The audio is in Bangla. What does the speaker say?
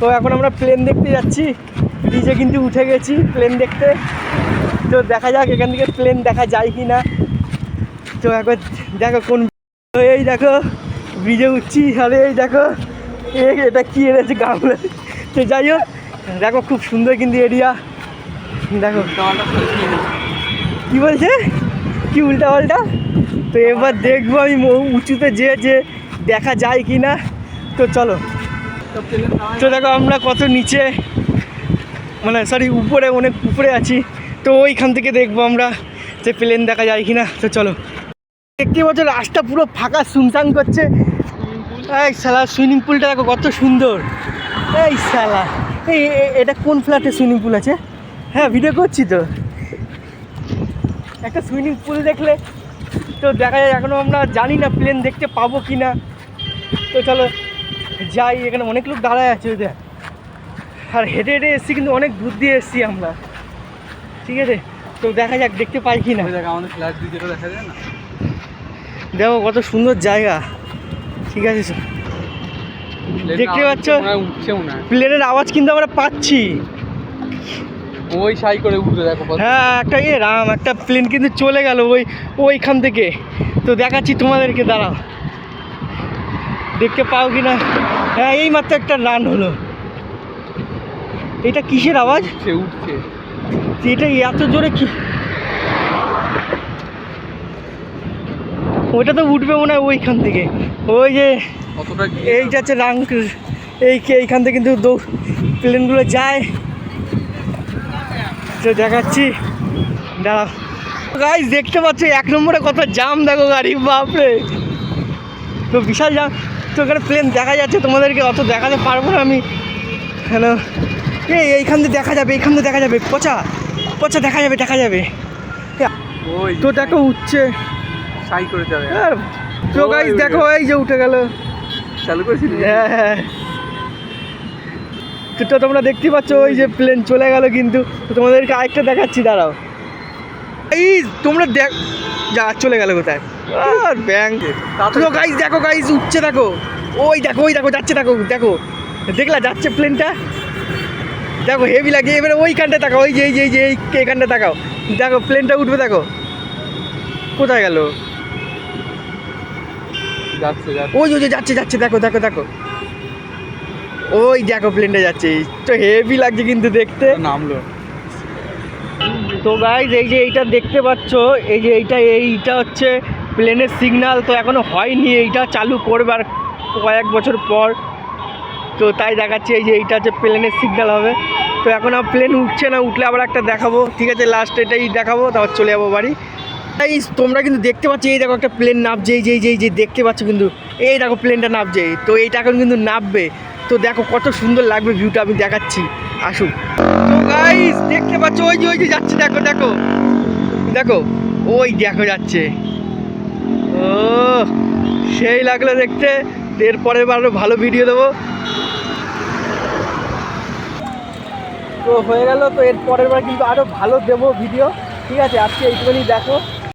তো এখন আমরা প্লেন দেখতে যাচ্ছি। ব্রিজে কিন্তু উঠে গেছি প্লেন দেখতে। তো দেখা যাক এখান থেকে প্লেন দেখা যায় কি না তো এখন দেখো কোন এই দেখো ব্রিজে উঠছি। আরে এই দেখো এটা কি এনেছে গামলা? তো যাই হোক, দেখো খুব সুন্দর কিন্তু এরিয়া দেখো। কি বলছে? কি উল্টা পাল্টা? তো এবার দেখব আমি উঁচুতে যে যে দেখা যায় কি না তো চলো। তো দেখো, আমরা কত নিচে মানে সরি উপরে, অনেক উপরে আছি। তো ওইখান থেকে দেখব আমরা যে প্লেন দেখা যায় কি না তো চলো। দেখতে পাচ্ছ, রাস্তা পুরো ফাঁকা সুনসান করছে। এই শালা সুইমিং পুলটা দেখো, কত সুন্দর। এই শালা, এই এটা কোন ফ্ল্যাটে সুইমিং পুল আছে? হ্যাঁ ভিডিও করছি তো। একটা সুইমিং পুল দেখলে তো দেখা যায় এখনও আমরা জানি না প্লেন দেখতে পাবো কি না তো চলো যাই এখানে অনেক লোক দাঁড়ায় আছে ওদের আর হেঁটে হেঁটে এসছি কিন্তু অনেক দূর দিয়ে এসছি আমরা। ঠিক আছে? তো দেখা যাক দেখতে পাই কি না আমাদের ফ্ল্যাশ দিয়ে দেখা যায় না? দেখো কত সুন্দর জায়গা। ঠিক আছে। দেখতে পাচ্ছ? প্লেনের আওয়াজ কিন্তু আমরা পাচ্ছি। ওই সাই করে উঠবে দেখো হ্যাঁ একটা ইয়ে রাম একটা প্লেন কিন্তু চলে গেল ওই ওইখান থেকে। তো দেখাচ্ছি তোমাদেরকে দাঁড়াও। দেখতে পাও কি না? হ্যাঁ এই মাত্র একটা রান হলো। এটা কিসের আওয়াজ? উঠছে। উঠছে এটা এত জোরে কি? ওইটা তো উঠবে মনে হয় ওইখান থেকে। ওই যে এইটা হচ্ছে রাং এই এইখান থেকে কিন্তু দৌ প্লেনগুলো যায়। তো দেখাচ্ছি। দাঁড়াও। গাইজ দেখতে পাচ্ছ এক নম্বরে কত জাম দেখো গাড়ি বাপরে। তো বিশাল জাম। তো এখানে প্লেন দেখা যাচ্ছে তোমাদেরকে অত দেখাতে পারব না আমি। হ্যালো এই এইখান থেকে দেখা যাবে এইখান থেকে দেখা যাবে। পচা পচা দেখা যাবে দেখা যাবে। ওই। তো দেখো উঠছে। সাই করে যাবে। তো গাইজ দেখো এই যে উঠে গেল। চালু করেছিলি? হ্যাঁ হ্যাঁ। তো তো তোমরা দেখতে পাচ্ছ ওই যে প্লেন চলে গেল কিন্তু। তোমাদেরকে আরেকটা দেখাচ্ছি দাঁড়াও। এই তোমরা দেখ যা চলে গেল কোথায়? আর ব্যাংক তো গাইজ দেখো গাইজ উঠছে দেখো। ওই দেখো ওই দেখো যাচ্ছে দেখো দেখো। দেখলা যাচ্ছে প্লেনটা দেখো হেভি লাগে এবারে ওইখানটা তাকাও ওই যে এই যে এই যে এই এইখানটা তাকাও। দেখো প্লেনটা উঠবে দেখো। কোথায় গেল? ওই ওই যাচ্ছে যাচ্ছে দেখো দেখো দেখো। ওই দেখো প্লেনটা যাচ্ছে। তো হেভি লাগছে কিন্তু দেখতে। নামলো। তো গাইজ এই যে এইটা দেখতে পাচ্ছ, এই যে এইটা এইটা হচ্ছে প্লেনের সিগনাল তো এখনও হয়নি, এইটা চালু করবে আর কয়েক বছর পর। তো তাই দেখাচ্ছে, এই যে এইটা হচ্ছে প্লেনের সিগনাল হবে। তো এখন আর প্লেন উঠছে না, উঠলে আবার একটা দেখাবো। ঠিক আছে লাস্ট এটাই দেখাবো, তারপর চলে যাব বাড়ি। এই তোমরা কিন্তু দেখতে পাচ্ছ, এই দেখো একটা প্লেন নামছে, এই যে এই যে দেখতে পাচ্ছ কিন্তু। এই দেখো প্লেনটা নামছে, তো এইটা এখন কিন্তু নামবে। তো দেখো কত সুন্দর লাগবে ভিউটা আমি দেখাচ্ছি। আসুক তো গাইস দেখতে পাচ্ছ, ওই যে ওই যে যাচ্ছে, দেখো দেখো। দেখো, ওই দেখো যাচ্ছে। ও, সেই লাগল দেখতে। এরপরের বার আরও ভালো ভিডিও দেবো। তো হয়ে গেল, তো এর পরের বার কিন্তু আরও ভালো দেবো ভিডিও ঠিক আছে, আজকে এইটুকুনি দেখো।